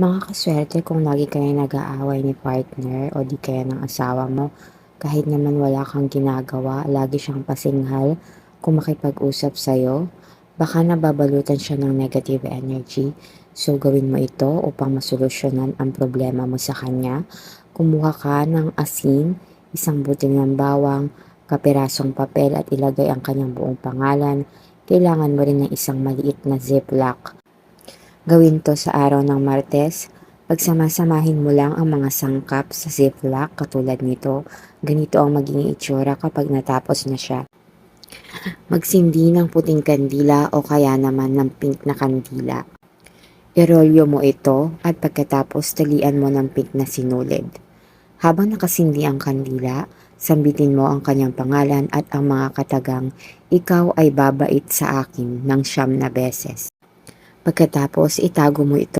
Mga kaswerte kung lagi kayo nag-aaway ni partner o di kaya ng asawa mo, kahit naman wala kang ginagawa, lagi siyang pasinghal kung makipag-usap sa'yo, baka nababalutan siya ng negative energy. So gawin mo ito upang masolusyonan ang problema mo sa kanya. Kumuha ka ng asin, isang butil ng bawang, kapirasong papel at ilagay ang kanyang buong pangalan. Kailangan mo rin ng isang maliit na ziplock. Gawin to sa araw ng Martes. Pagsamasamahin mo lang ang mga sangkap sa ziplock katulad nito. Ganito ang magiging itsura kapag natapos na siya. Magsindi ng puting kandila o kaya naman ng pink na kandila. Irolyo mo ito at pagkatapos talian mo ng pink na sinulid. Habang nakasindi ang kandila, sambitin mo ang kanyang pangalan at ang mga katagang, ikaw ay babait sa akin ng siyam na beses. Pagkatapos itago mo ito